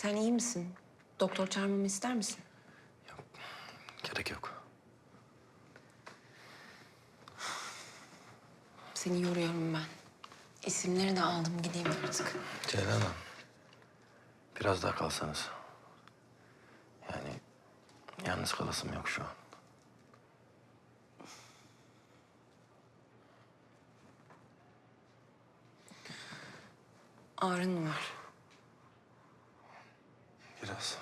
Sen iyi misin? Doktor çağırmamı ister misin? Gerek yok. Seni yoruyorum ben. İsimleri de aldım gideyim artık. Ceylan Hanım. Biraz daha kalsanız. Yani yalnız kalasım yok şu an. Ağrın mı var? Biraz.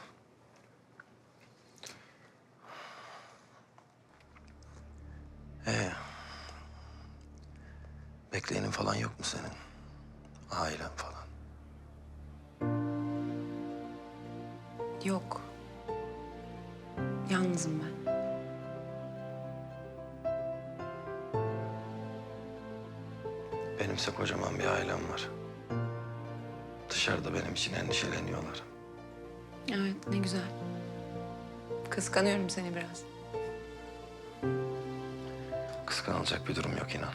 Ee, bekleyenin falan yok mu senin? Ailen falan. Yok. Yalnızım ben. Benimse kocaman bir ailem var. Dışarıda benim için endişeleniyorlar. Evet ne güzel. Kıskanıyorum seni biraz. Kıskanılacak bir durum yok inan.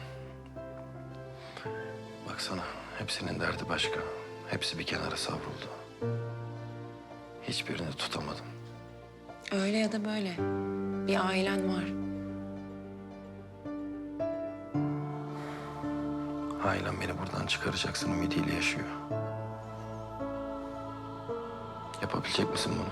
Baksana hepsinin derdi başka. Hepsi bir kenara savruldu. Hiçbirini tutamadım. Öyle ya da böyle. Bir ailen var. Ailem beni buradan çıkaracaksın ümidiyle yaşıyor. Yapabilecek misin bunu?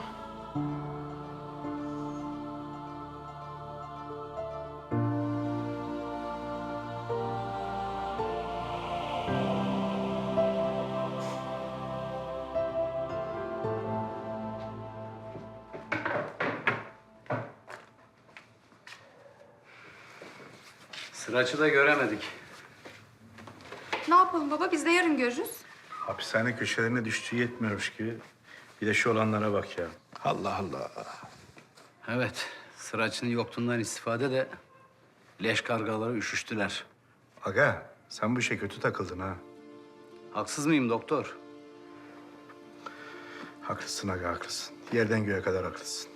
Sıraçı da göremedik. Ne yapalım baba? Biz de yarın görürüz. Hapishane köşelerine düştüğü yetmiyormuş gibi. Bir de şu olanlara bak ya. Allah Allah. Evet, Sıraç'ın yokluğundan istifade de leş kargaları üşüştüler. Aga sen bu işe kötü takıldın ha. Haksız mıyım doktor? Haklısın aga haklısın. Yerden göğe kadar haklısın.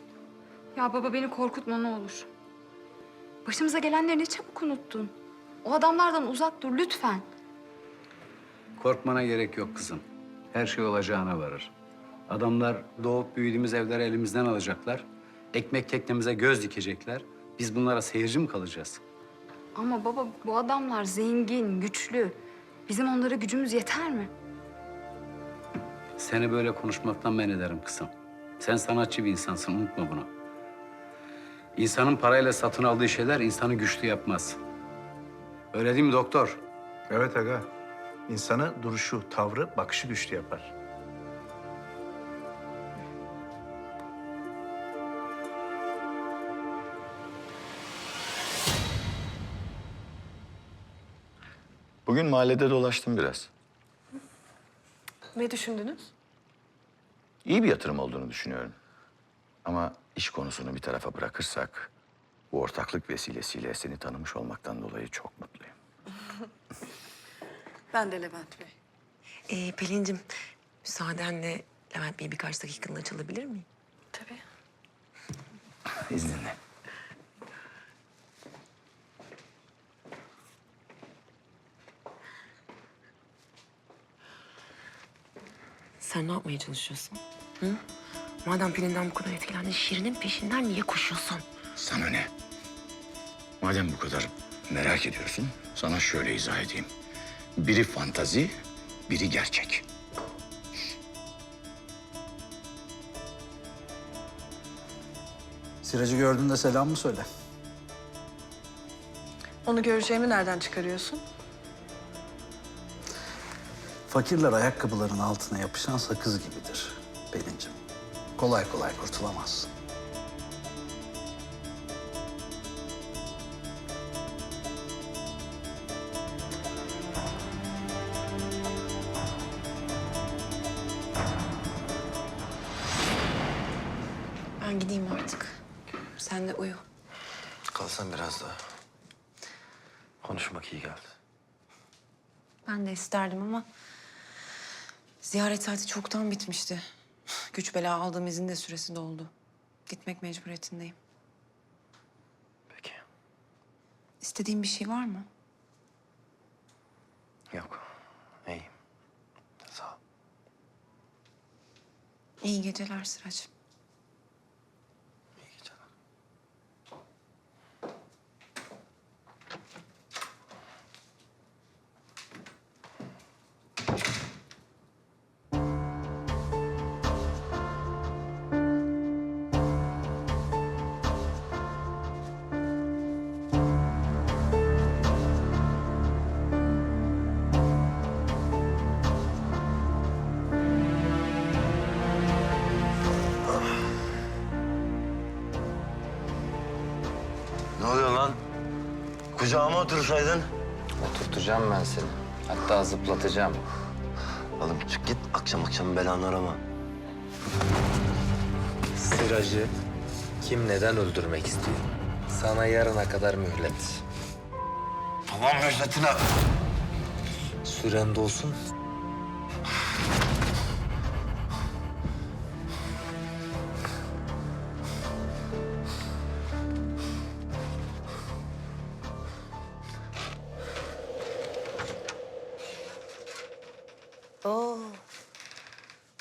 Ya baba beni korkutma ne olur. Başımıza gelenleri ne çabuk unuttun. O adamlardan uzak dur lütfen. Korkmana gerek yok kızım. Her şey olacağına varır. Adamlar doğup büyüdüğümüz evleri elimizden alacaklar. Ekmek teknemize göz dikecekler. Biz bunlara seyirci mi kalacağız? Ama baba bu adamlar zengin, güçlü. Bizim onlara gücümüz yeter mi? Seni böyle konuşmaktan men ederim kızım. Sen sanatçı bir insansın, unutma bunu. İnsanın parayla satın aldığı şeyler insanı güçlü yapmaz. Öyle değil mi doktor? Evet aga. İnsanı duruşu, tavrı, bakışı güçlü yapar. Bugün mahallede dolaştım biraz. Ne düşündünüz? İyi bir yatırım olduğunu düşünüyorum. Ama iş konusunu bir tarafa bırakırsak... ...bu ortaklık vesilesiyle seni tanımış olmaktan dolayı çok mutluyum. Ben de Levent Bey. Ee, Pelin'cim müsaadenle Levent Bey birkaç dakikanı çalabilir miyim? Tabii. İzninle. Sen ne yapmaya çalışıyorsun? Hı? Madem Pelin'den bu kadar etkilendin, Şirin'in peşinden niye koşuyorsun? Sana ne? Madem bu kadar merak ediyorsun... ...sana şöyle izah edeyim. Biri fantazi, biri gerçek. Siracı gördüğünde selam mı söyle? Onu göreceğimi nereden çıkarıyorsun? Fakirler ayakkabıların altına yapışan sakız gibidir Pelin'cim. Kolay kolay kurtulamazsın. Ben gideyim artık. Sen de uyu. Kalsan biraz daha. Konuşmak iyi geldi. Ben de isterdim ama... ...ziyaret saati çoktan bitmişti. Güç bela aldığım izin de süresi doldu. Gitmek mecburiyetindeyim. Peki. İstediğin bir şey var mı? Yok. İyiyim. Sağ ol. İyi geceler Sıraç. Ne oluyor lan? Kucağıma otursaydın. Oturtacağım ben seni. Hatta zıplatacağım. Oğlum çık git akşam akşam belanı arama. Sıracı kim neden öldürmek istiyor? Sana yarına kadar mühlet. Tamam müjdatine. Süren dolsun.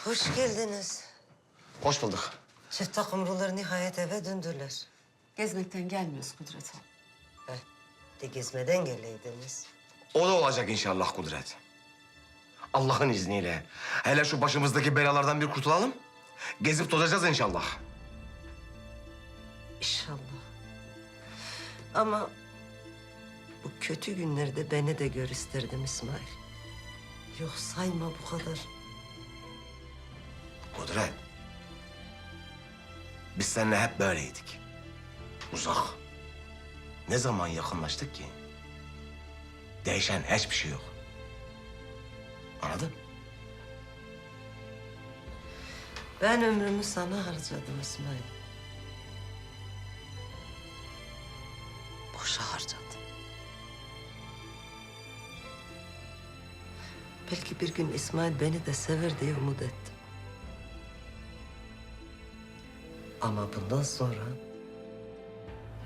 Hoş geldiniz. Hoş bulduk. Çift takımlılar nihayet eve döndüler. Gezmekten gelmiyoruz Kudret Hanım. Heh, de gezmeden geleydiniz. O da olacak inşallah Kudret. Allah'ın izniyle. Hele şu başımızdaki belalardan bir kurtulalım. Gezip tozacağız inşallah. İnşallah. Ama bu kötü günlerde beni de gör isterdim İsmail. Yok sayma bu kadar. Kudret. Biz seninle hep böyleydik. Uzak. Ne zaman yakınlaştık ki? Değişen hiçbir şey yok. Anladın? Ben ömrümü sana harcadım İsmail. Boşa harcadım. Belki bir gün İsmail beni de sever diye umut ettim. Ama bundan sonra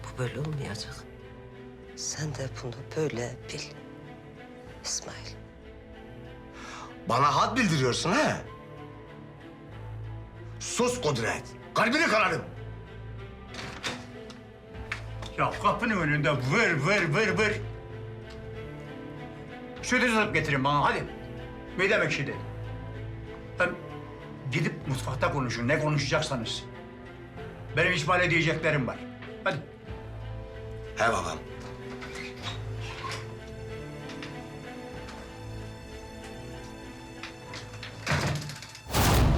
bu böyle olmayacak. Sen de bunu böyle bil. İsmail. Bana had bildiriyorsun ha? Sus Kudret. Kalbini kararım. Ya kapının önünde vır vır vır vır. Süt ısıtıp getirin bana hadi. Midem ekşidi. Hem gidip mutfakta konuşun ne konuşacaksanız. Benim İsmail'e diyeceklerim var. Hadi. He babam.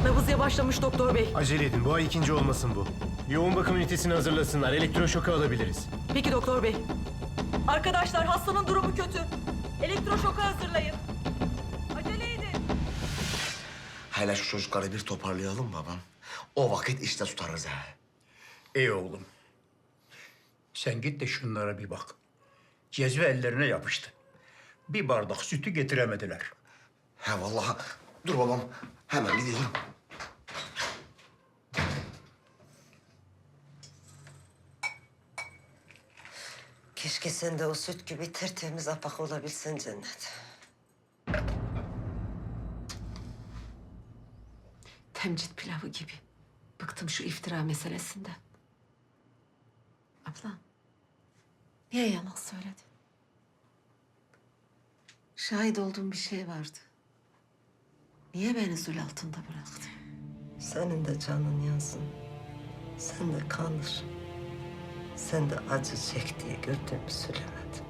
Nabız yavaşlamış doktor bey. Acele edin. Bu ay ikinci olmasın bu. Yoğun bakım ünitesini hazırlasınlar. Elektroşoku alabiliriz. Peki doktor bey. Arkadaşlar hastanın durumu kötü. Elektroşoku hazırlayın. Acele edin. Hele şu çocukları bir toparlayalım babam. O vakit işte tutarız ha. İyi oğlum. Sen git de şunlara bir bak. Cezve ellerine yapıştı. Bir bardak sütü getiremediler. He vallahi. Dur babam. Hemen gidiyorum. Keşke sen de o süt gibi tertemiz apak olabilsen Cennet. Temcit pilavı gibi. Bıktım şu iftira meselesinden. Abla, niye yalan söyledin? Şahit olduğum bir şey vardı. Niye beni zul altında bıraktın? Senin de canın yansın. Sen de kanır. Sen de acı çek diye gördüğümü söylemedim.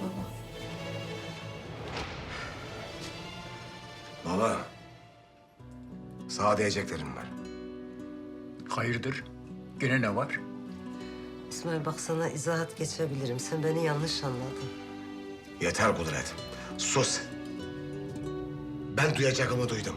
Baba. Baba. Sana diyeceklerim var. Hayırdır? Gene ne var? İsmail bak sana izahat geçebilirim. Sen beni yanlış anladın. Yeter Kudret. Sus. Ben duyacağımı duydum.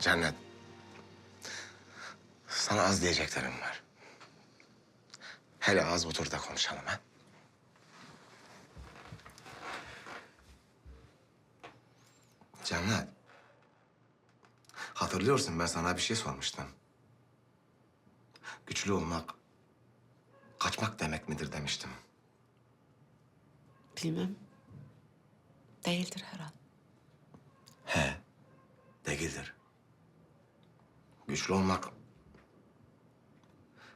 Cennet. Sana az diyeceklerim var. Hele az otur da konuşalım ha. Cennet. Hatırlıyorsun ben sana bir şey sormuştum. Güçlü olmak, kaçmak demek midir demiştim. Bilmem. Değildir herhal. He, değildir. Güçlü olmak,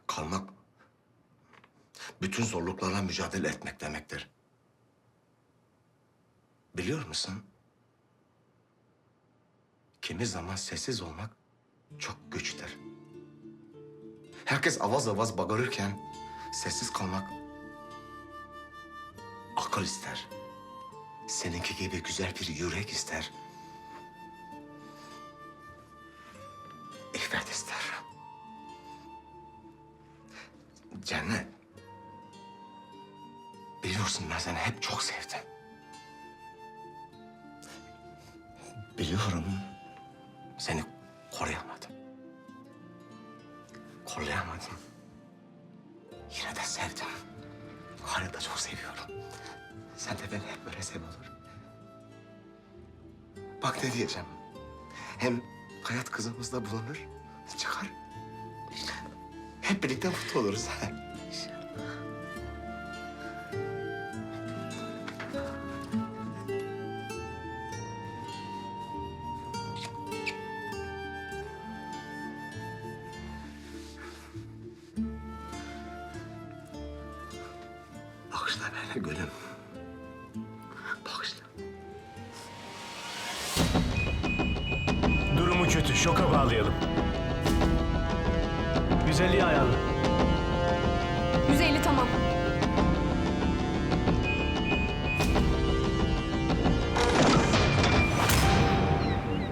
kalmak, bütün zorluklarla mücadele etmek demektir. Biliyor musun? Kimi zaman sessiz olmak çok güçtür. Herkes avaz avaz bağırırken sessiz kalmak akıl ister. Seninki gibi güzel bir yürek ister. Cennet. Biliyorsun ben seni hep çok sevdim. Biliyorum. Seni koruyamadım. Koruyamadım. Yine de sevdim. Hala da çok seviyorum. Sen de beni hep böyle sev olur. Bak ne diyeceğim. Hem hayat kızımızda bulunur, çıkar. Hep birlikte mutlu oluruz. Bağışla beni gülüm. Bağışla. Durumu kötü. Şoka bağlayalım. 150'yi ayarla. 150 tamam.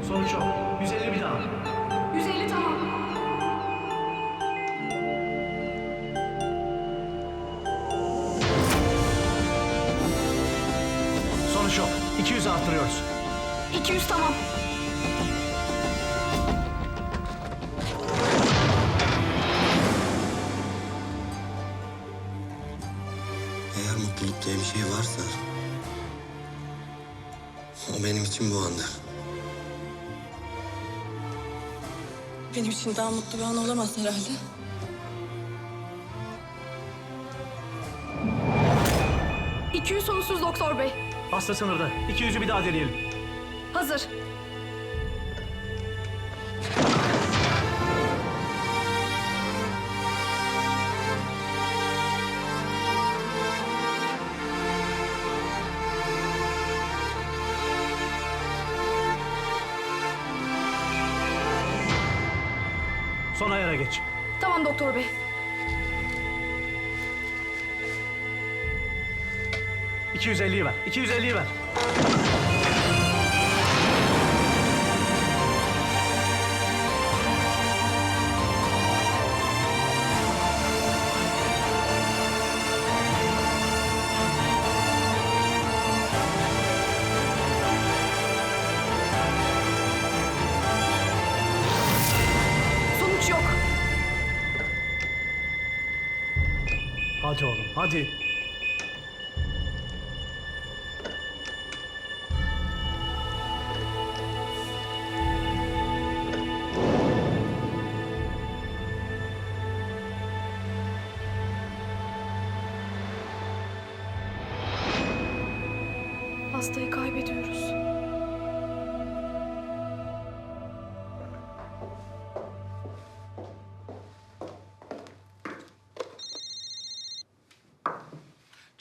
Sonuç o. 150 bir daha. 150 tamam. Sonuç o. 200 arttırıyoruz. 200 tamam. Benim için bu andır. Benim için daha mutlu bir an olamaz herhalde. ...200 sonsuz doktor bey. Hasta sınırda. 200'ü bir daha deneyelim. Hazır. Doktor bey. 250'yi ver. 250'yi ver. Hadi oğlum hadi. Hastayı kaybediyoruz.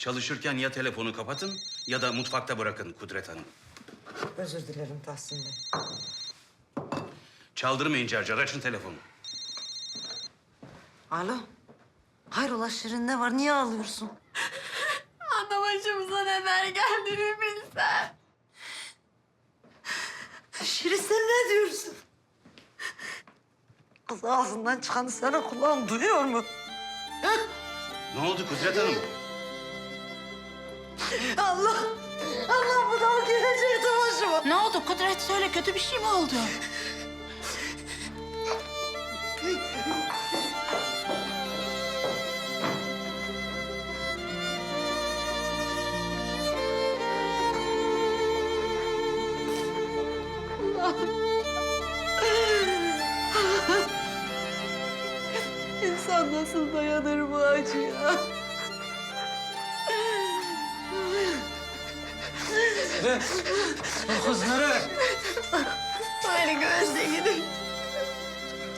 Çalışırken ya telefonu kapatın ya da mutfakta bırakın Kudret Hanım. Özür dilerim Tahsin Bey. Çaldırmayın Carcar, açın telefonu. Alo. Hayrola Şirin ne var? Niye ağlıyorsun? Ana başımıza neler geldiğini bilsen. Şirin sen ne diyorsun? Kız ağzından çıkanı sana kulağın duyuyor mu? Ne oldu Kudret Hanım? Allah! Allah bu da gelecekti başıma. Ne oldu Kudret söyle kötü bir şey mi oldu? İnsan nasıl dayanır bu acıya? Kız nereye? Beni gözle gidin.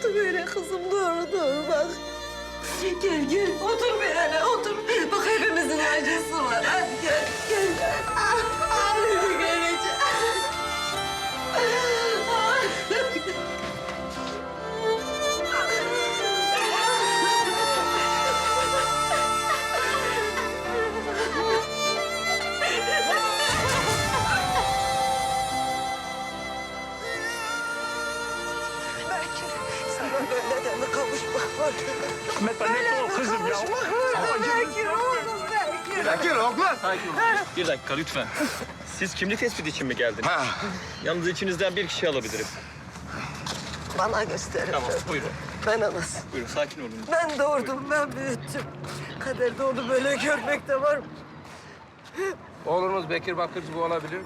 Dur öyle kızım dur dur bak. Gel gel otur bir hele otur. Bak hepimizin acısı var. Hadi gel gel. Annemi göreceğim. Oğlum. Bir dakika lütfen. Siz kimlik tespiti için mi geldiniz? Ha. Yalnız içinizden bir kişi alabilirim. Bana gösterin. Tamam buyurun. Ben anası. Buyurun sakin olun. Ben doğurdum, ben büyüttüm. Kaderde onu böyle görmek de var mı? Oğlunuz Bekir Bakırcı bu olabilir mi?